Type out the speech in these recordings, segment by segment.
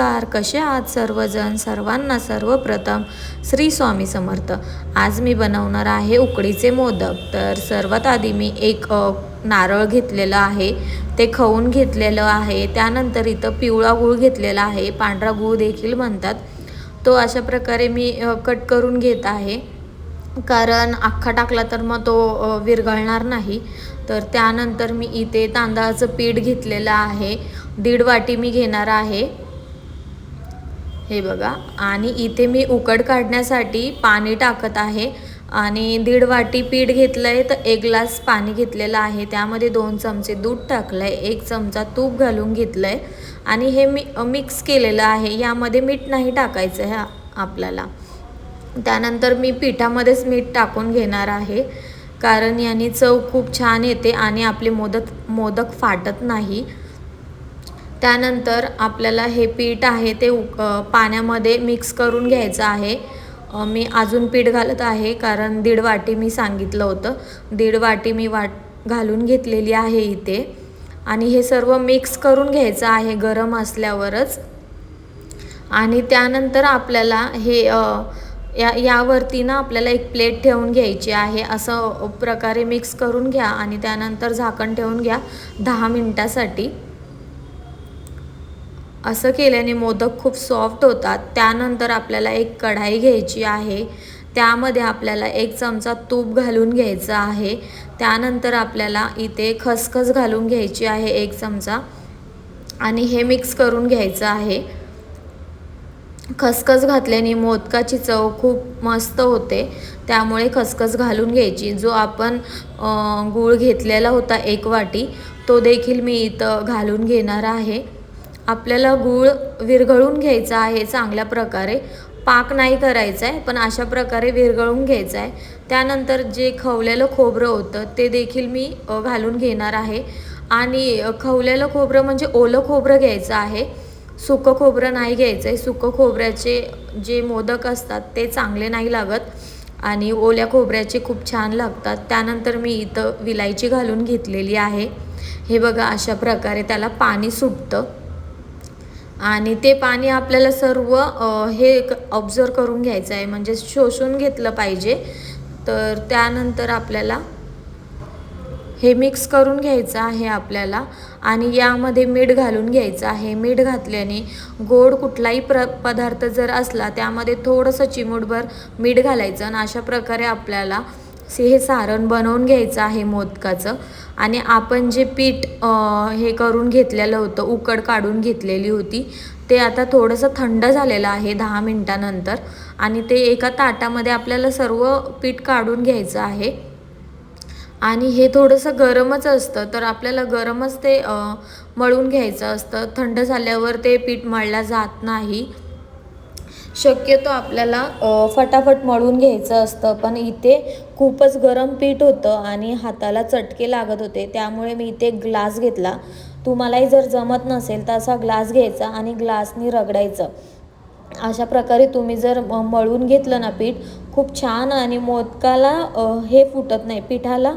नमस्कार. कसे आहात सर्वजण? सर्वांना सर्वप्रथम श्री स्वामी समर्थ. आज मी बनवणार आहे उकडीचे मोदक. तर सर्वात आधी मी एक नारळ घेतलेलं आहे. ते खवून घेतलेलं आहे. त्यानंतर इथं पिवळा गूळ घेतलेला आहे. पांढरा गूळ देखील म्हणतात. तो अशा प्रकारे मी कट करून घेत आहे. कारण अख्खा टाकला तर मग तो विरघळणार नाही. तर त्यानंतर मी इथे तांदळाचं पीठ घेतलेलं आहे. दीड वाटी मी घेणार आहे. हे बघा. आणि इथे मी उकड काढण्यासाठी पाणी टाकत आहे. आणि दीड वाटी पीठ घेतलं आहे तर एक ग्लास पाणी घेतलेलं आहे. त्यामध्ये दोन चमचे दूध टाकलं आहे एक चमचा तूप घालून घेतलं आहे आणि हे मी मिक्स केलेलं आहे. यामध्ये मीठ नाही टाकायचं आहे आपल्याला. त्यानंतर मी पिठामध्येच मीठ टाकून घेणार आहे. कारण याने चव खूप छान येते आणि आपले मोदक मोदक फाटत नाही. त्यानंतर आपल्याला हे पीठ आहे ते उक पाण्यामध्ये मिक्स करून घ्यायचं आहे. मी अजून पीठ घालत आहे कारण दीड वाटी मी सांगितलं होतं. दीड वाटी मी वाट घालून घेतलेली आहे इथे. आणि हे सर्व मिक्स करून घ्यायचं आहे गरम असल्यावरच. आणि त्यानंतर आपल्याला हे या यावरती ना आपल्याला एक प्लेट ठेवून घ्यायची आहे. असं प्रकारे मिक्स करून घ्या आणि त्यानंतर झाकण ठेवून घ्या दहा मिनटासाठी. असं केल्याने मोदक खूप सॉफ्ट होतात. त्यानंतर आपल्याला एक कढाई घ्यायची आहे. त्यामध्ये आपल्याला एक चमचा तूप घालून घ्यायचं आहे. त्यानंतर आपल्याला इथे खसखस घालून घ्यायची आहे एक चमचा. आणि हे मिक्स करून घ्यायचं आहे. खसखस घातल्याने मोदकाची चव खूप मस्त होते. त्यामुळे खसखस घालून घ्यायची. जो आपण गूळ घेतलेला होता एक वाटी तो देखील मी इथं घालून घेणार आहे. आपल्याला गूळ विरघळून घ्यायचा आहे चांगल्या प्रकारे. पाक नाही करायचा आहे पण अशा प्रकारे विरघळून घ्यायचं आहे. त्यानंतर जे खवलेलं खोबरं होतं ते देखील मी घालून घेणार आहे. आणि खवलेलं खोबरं म्हणजे ओलं खोबरं घ्यायचं आहे. सुकं खोबरं नाही घ्यायचं आहे. सुकं खोबऱ्याचे जे मोदक असतात ते चांगले नाही लागत. आणि ओल्या खोबऱ्याचे खूप छान लागतात. त्यानंतर मी इथं विलायची घालून घेतलेली आहे. हे बघा अशा प्रकारे त्याला पाणी सुटतं. आणि ते पाणी आपल्याला सर्व हे ऑब्झर्व करून घ्यायचं आहे. म्हणजे शोषून घेतलं पाहिजे. तर त्यानंतर आपल्याला हे मिक्स करून घ्यायचं आहे आपल्याला. आणि यामध्ये मीठ घालून घ्यायचं आहे. मीठ घातल्याने गोड कुठलाही प्र पदार्थ जर असला त्यामध्ये थोडंसं चिमूटभर मीठ घालायचं. आणि अशा प्रकारे आपल्याला से हे सारण बनवून घ्यायचं आहे मोदकाचं. आणि आपण जे पीठ हे करून घेतलेलं होतं उकड काढून घेतलेली होती ते आता थोडंसं थंड झालेलं आहे दहा मिनटानंतर. आणि ते एका ताटामध्ये आपल्याला सर्व पीठ काढून घ्यायचं आहे. आणि हे थोडंसं गरमच असतं तर आपल्याला गरमच ते मळून घ्यायचं असतं. थंड झाल्यावर ते पीठ मळलं जात नाही. शक्यतो आपल्याला फटाफट मळून घ्यायचं असतं. पण इथे खूपच गरम पीठ होतं आणि हाताला चटके लागत होते. त्यामुळे मी इथे एक ग्लास घेतला. तुम्हालाही जर जमत नसेल तर असा ग्लास घ्यायचा आणि ग्लासनी रगडायचं. अशा प्रकारे तुम्ही जर मळून घेतलं ना पीठ खूप छान आणि मोदकाला हे फुटत नाही. पिठाला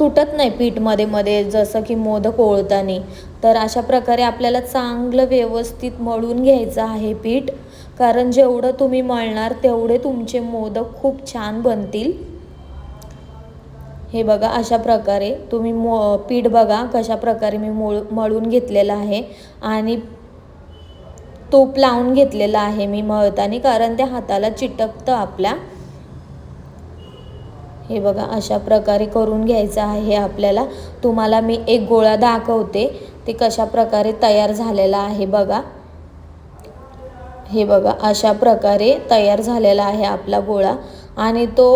तुटत नाही पीठमध्ये मध्ये जसं की मोदक ओळताना. तर अशा प्रकारे आपल्याला चांगलं व्यवस्थित मळून घ्यायचं आहे पीठ. कारण जेवढं तुम्ही मळणार तेवढे तुमचे मोदक खूप छान बनतील. हे बघा अशा प्रकारे तुम्ही मो पीठ बघा कशा प्रकारे मी मोळ मळून घेतलेलं आहे. आणि तूप लावून घेतलेलं आहे मी मळताना कारण ते हाताला चिटकतं आपल्या. हे बघा अशा प्रकारे करून घ्यायचं आहे आपल्याला. तुम्हाला मी एक गोळा दाखवते. ते कशा प्रकारे तयार झालेला आहे बघा. हे बघा अशा प्रकारे तयार झालेला आहे आपला गोळा. आणि तो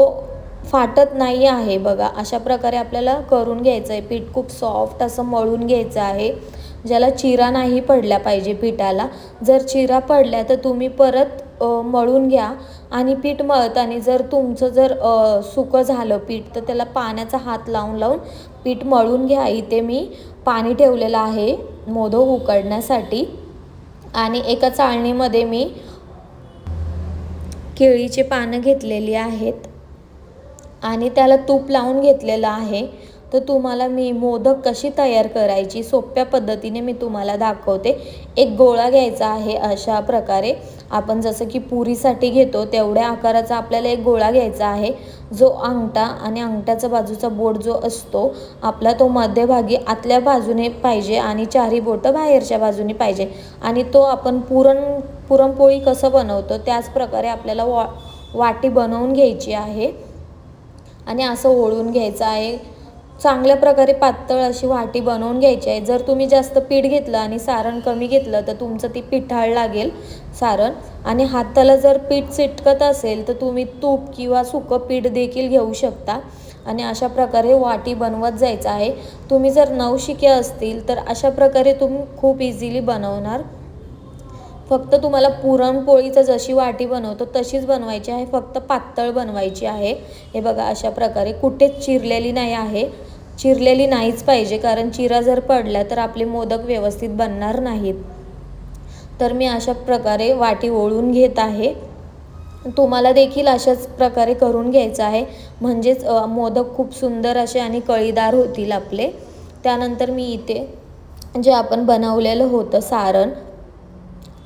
फाटत नाही आहे बघा. अशा प्रकारे आपल्याला करून घ्यायचं आहे. पीठ खूप सॉफ्ट असं मळून घ्यायचं आहे. ज्याला चिरा नाही पडल्या पाहिजे पिठाला. जर चिरा पडल्या तर तुम्ही परत मळून घ्या आणि पीठ मळताना जर तुमचं जर सुकं झालं पीठ तर त्याला पाण्याचा हात लावून लावून पीठ मळून घ्या. इथे मी पाणी ठेवलेलं आहे मोदक उकडण्यासाठी. आणि एका चाळणीमध्ये मी केळीचे पानं घेतलेली आहेत. आणि त्याला तूप लावून घेतलेलं आहे. तर तुम्हाला मी मोदक कशी तयार करायची सोप्या पद्धतीने मी तुम्हाला दाखवते. एक गोळा घ्यायचा आहे अशा प्रकारे. आपण जसं की पुरीसाठी घेतो तेवढ्या आकाराचा आपल्याला एक गोळा घ्यायचा आहे. जो अंगठा आणि अंगठ्याचा बाजूचा बोट जो असतो आपला तो मध्यभागी आतल्या बाजूने पाहिजे आणि चारही बोटं बाहेरच्या बाजूने पाहिजे. आणि तो आपण पुरण पुरणपोळी कसं बनवतो त्याचप्रकारे आपल्याला वा वाटी बनवून घ्यायची आहे. आणि असं ओळून घ्यायचं आहे. चांगल्या प्रकारे पातळ अशी वाटी बनवून घ्यायची आहे. जर तुम्ही जास्त पीठ घेतलं आणि सारण कमी घेतलं तर तुमचं ती पिठाळ लागेल सारण. आणि हाताला जर पीठ चिटकत असेल तर तुम्ही तूप किंवा सुकं पीठ देखील घेऊ शकता. आणि अशा प्रकारे वाटी बनवत जायचं आहे. तुम्ही जर नवशिके असतील तर अशा प्रकारे तुम्ही खूप इझिली बनवणार. फक्त तुम्हाला पुरणपोळीचं जशी वाटी बनवतो तशीच बनवायची आहे. फक्त पातळ बनवायची आहे. हे बघा अशा प्रकारे कुठेच चिरलेली नाही आहे. चिरलेली नाहीच पाहिजे कारण चिरा जर पडल्या तर आपले मोदक व्यवस्थित बनणार नाहीत. तर मी अशा प्रकारे वाटी ओळून घेत आहे. तुम्हाला देखील अशाच प्रकारे करून घ्यायचं आहे. म्हणजेच मोदक खूप सुंदर असे आणि कळीदार होतील आपले. त्यानंतर मी इथे जे आपण बनवलेलं होतं सारण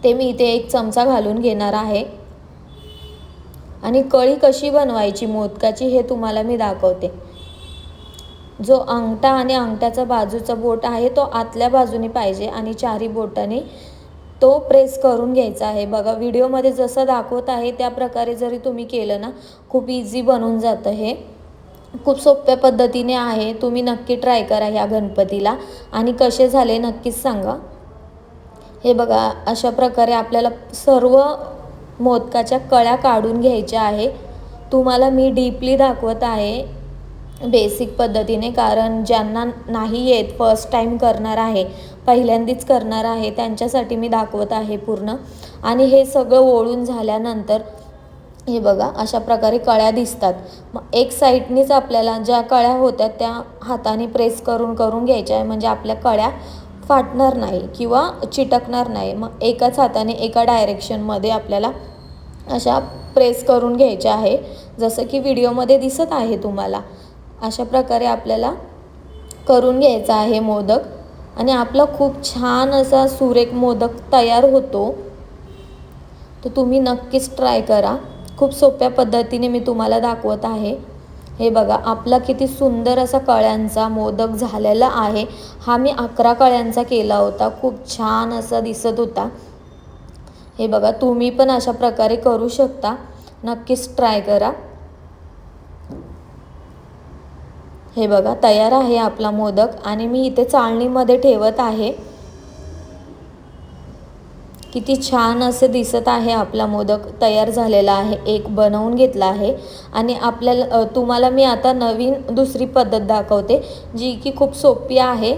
ते मी इथे एक चमचा घालून घेणार आहे. आणि कळी कशी बनवायची मोदकाची हे तुम्हाला मी दाखवते. जो अंगठा आणि अंगठ्याचा बाजूचा बोट आहे तो आतल्या बाजूने पाहिजे आणि चारी बोटाने तो प्रेस करून घ्यायचा आहे. बघा व्हिडिओमध्ये जसं दाखवत आहे त्या प्रकारे जरी तुम्ही केलं ना खूप इझी बनून जातं हे. खूप सोप्या पद्धतीने आहे. तुम्ही नक्की ट्राय करा ह्या गणपतीला. आणि कसे झाले नक्कीच सांगा. हे बघा अशा प्रकारे आपल्याला सर्व मोदकाच्या कळ्या काढून घ्यायच्या आहे. तुम्हाला मी डीपली दाखवत आहे. बेसिक पद्धतीने कारण ज्यांना नाही येत फर्स्ट टाईम करणार आहे पहिल्यांदीच करणार आहे त्यांच्यासाठी मी दाखवत आहे पूर्ण. आणि हे सगळं ओळून झाल्यानंतर हे बघा अशा प्रकारे कळ्या दिसतात. मग एक साईडनीच आपल्याला ज्या कळ्या होत्या त्या हाताने प्रेस करून करून घ्यायच्या आहे. म्हणजे आपल्या कळ्या फाटणार नाही किंवा चिटकणार नाही. मग एकाच हाताने एका डायरेक्शनमध्ये आपल्याला अशा प्रेस करून घ्यायच्या आहे. जसं की व्हिडिओमध्ये दिसत आहे तुम्हाला. अशा प्रकारे आपल्याला करून घ्यायचा आहे मोदक. आणि आपला खूप छान असा सुरेख मोदक तयार होतो. तर तुम्ही नक्कीच ट्राय करा. खूप सोप्या पद्धतीने मी तुम्हाला दाखवत आहे. हे बघा आपला किती सुंदर असा कळ्यांचा मोदक झालेला आहे. हा मी अकरा कळ्यांचा केला होता. खूप छान असा दिसत होता. हे बघा तुम्ही पण अशा प्रकारे करू शकता. नक्कीच ट्राय करा. हे बघा तयार आहे आपला मोदक आणि मी इथे चाळणीमध्ये ठेवत आहे. किती छान असे दिसत आहे आपला मोदक तयार झालेला आहे एक बनवून घेतला आहे. आणि आपल्याला तुम्हाला मी आता नवीन दुसरी पद्धत दाखवते जी की खूप सोपी आहे.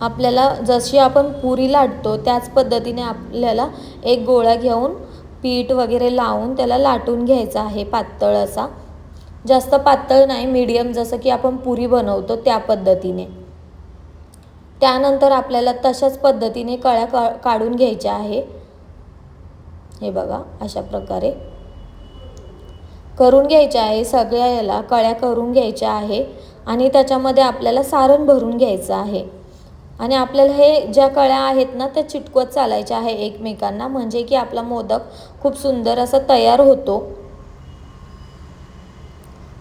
आपल्याला जशी आपण पुरी लाटतो त्याच पद्धतीने आपल्याला एक गोळा घेऊन पीठ वगैरे लावून त्याला लाटून घ्यायचा आहे पातळ असा. जास्त पातळ नाही मीडियम जसं की आपण पुरी बनवतो त्या पद्धतीने. त्यानंतर आपल्याला तशाच पद्धतीने कळ्या का काढून घ्यायच्या आहे. हे बघा अशा प्रकारे. करून घ्यायच्या आहे सगळ्या याला कळ्या करून घ्यायच्या आहे आणि त्याच्यामध्ये आपल्याला सारण भरून घ्यायचं आहे. आणि आपल्याला हे ज्या कळ्या आहेत ना त्या चिटकवत चालायच्या आहे एकमेकांना म्हणजे की आपला मोदक खूप सुंदर असा तयार होतो.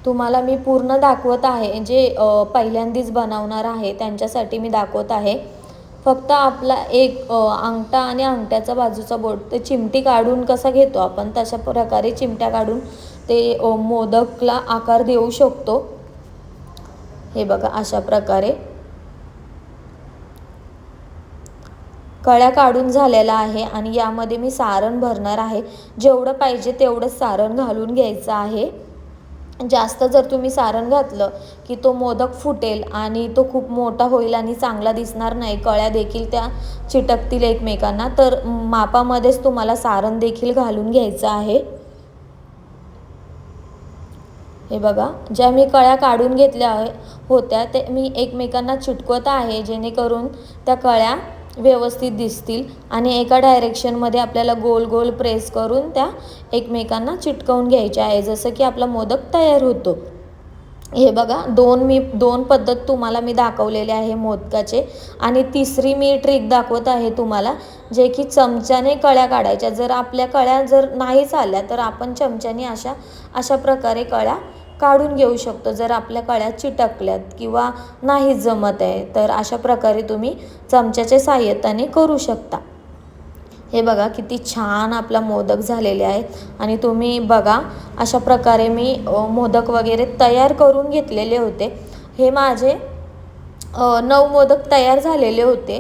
तुम्हाला मी पूर्ण दाखवत आहे जे पहिल्यांदीच बनवणार आहे त्यांच्यासाठी मी दाखवत आहे. फक्त आपला एक अंगठा आणि अंगठ्याचा बाजूचा बोट ते चिमटी काढून कसा घेतो आपण तशा प्रकारे चिमट्या काढून ते मोदकला आकार देऊ शकतो. हे बघा अशा प्रकारे. कळ्या काढून झालेला आहे आणि यामध्ये मी सारण भरणार आहे. जेवढं पाहिजे तेवढं सारण घालून घ्यायचं आहे. जास्त जर तुम्ही सारण घातलं की तो मोदक फुटेल आणि तो खूप मोठा होईल आणि चांगला दिसणार नाही कळ्या देखील त्या चिटकतील एकमेकांना तर मापामध्येच तुम्हाला सारण देखील घालून घ्यायचं आहे. हे बघा ज्या मी कळ्या काढून घेतल्या होत्या ते मी एकमेकांना चिटकवत आहे जेणेकरून त्या कळ्या व्यवस्थित दिसतील आणि एका डायरेक्शनमध्ये आपल्याला गोल गोल प्रेस करून त्या एकमेकांना चिटकवून घ्यायच्या आहे. जसं की आपला मोदक तयार होतो. हे बघा दोन मी दोन पद्धत तुम्हाला मी दाखवलेले आहे मोदकाचे. आणि तिसरी मी ट्रिक दाखवत आहे तुम्हाला जे की चमच्याने कळ्या काढायच्या. जर आपल्या कळ्या जर नाहीच आल्या तर आपण चमच्याने अशा अशा प्रकारे कळ्या काढून घेऊ शकतो. जर आपल्या कळ्या चिटकल्यात किंवा नाही जमत आहे तर अशा प्रकारे तुम्ही चमच्याच्या साह्यताने करू शकता. हे बघा किती छान आपला मोदक झालेले आहेत. आणि तुम्ही बघा अशा प्रकारे मी मोदक वगैरे तयार करून घेतलेले होते. हे माझे नऊ मोदक तयार झालेले होते.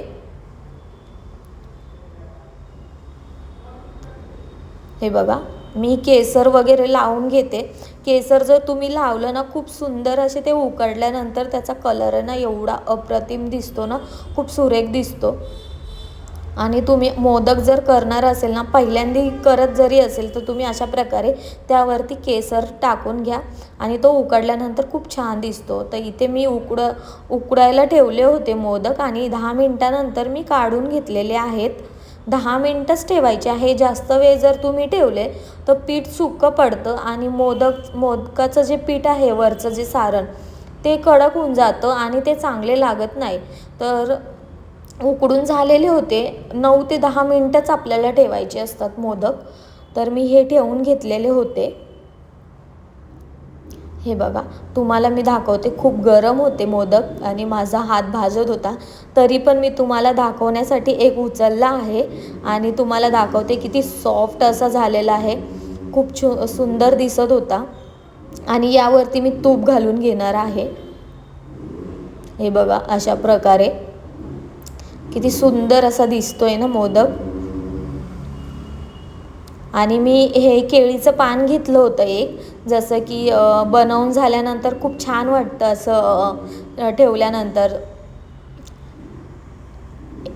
हे बघा मी केसर वगैरे लावून घेते. केसर जर तुम्ही लावलं ना खूप सुंदर असे ते उकडल्यानंतर त्याचा कलर ना एवढा अप्रतिम दिसतो ना खूप सुरेख दिसतो. आणि तुम्ही मोदक जर करणार असेल ना पहिल्यांदा करत जरी असेल तर तुम्ही अशा प्रकारे त्यावरती केसर टाकून घ्या. आणि तो उकडल्यानंतर खूप छान दिसतो. तर इथे मी उकड उकडायला ठेवले होते मोदक आणि दहा मिनटानंतर मी काढून घेतलेले आहेत. दहा मिनटंच ठेवायचे आहे. जास्त वेळ जर तुम्ही ठेवले तर पीठ सुकं पडतं आणि मोदक मोदकाचं जे पीठ आहे वरचं जे सारण ते कडक होऊन जातं आणि ते चांगले लागत नाही. तर उकडून झालेले होते. नऊ ते दहा मिनटंच आपल्याला ठेवायचे असतात मोदक. तर मी हे ठेवून घेतलेले होते. हे बघा तुम्हाला मी दाखवते खूप गरम होते मोदक आणि माझा हात भाजत होता. तरी पण मी तुम्हाला दाखवण्यासाठी एक उचलला आहे आणि तुम्हाला दाखवते किती सॉफ्ट असा झालेला आहे. खूप छु सुंदर दिसत होता. आणि यावरती मी तूप घालून घेणार आहे. हे बघा अशा प्रकारे. किती सुंदर असा दिसतोय ना मोदक. आणि मी हे केळीचं पान घेतलं होतं एक जसं की बनवून झाल्यानंतर खूप छान वाटतं असं ठेवल्यानंतर.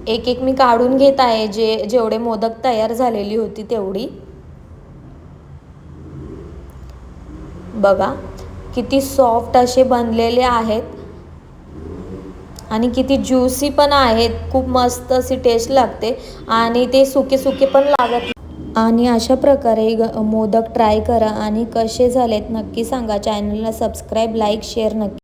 एक एक मी काढून घेत आहे जे जेवढे मोदक तयार झालेली होती तेवढी. बघा किती सॉफ्ट असे बनलेले आहेत. आणि किती ज्युसी पण आहेत खूप मस्त अशी टेस्ट लागते. आणि ते सुके सुके पण लागत आणि अशा प्रकारे ग मोदक ट्राय करा आणि कसे झालेत नक्की सांगा. चॅनलला सबस्क्राईब लाईक शेअर नक्की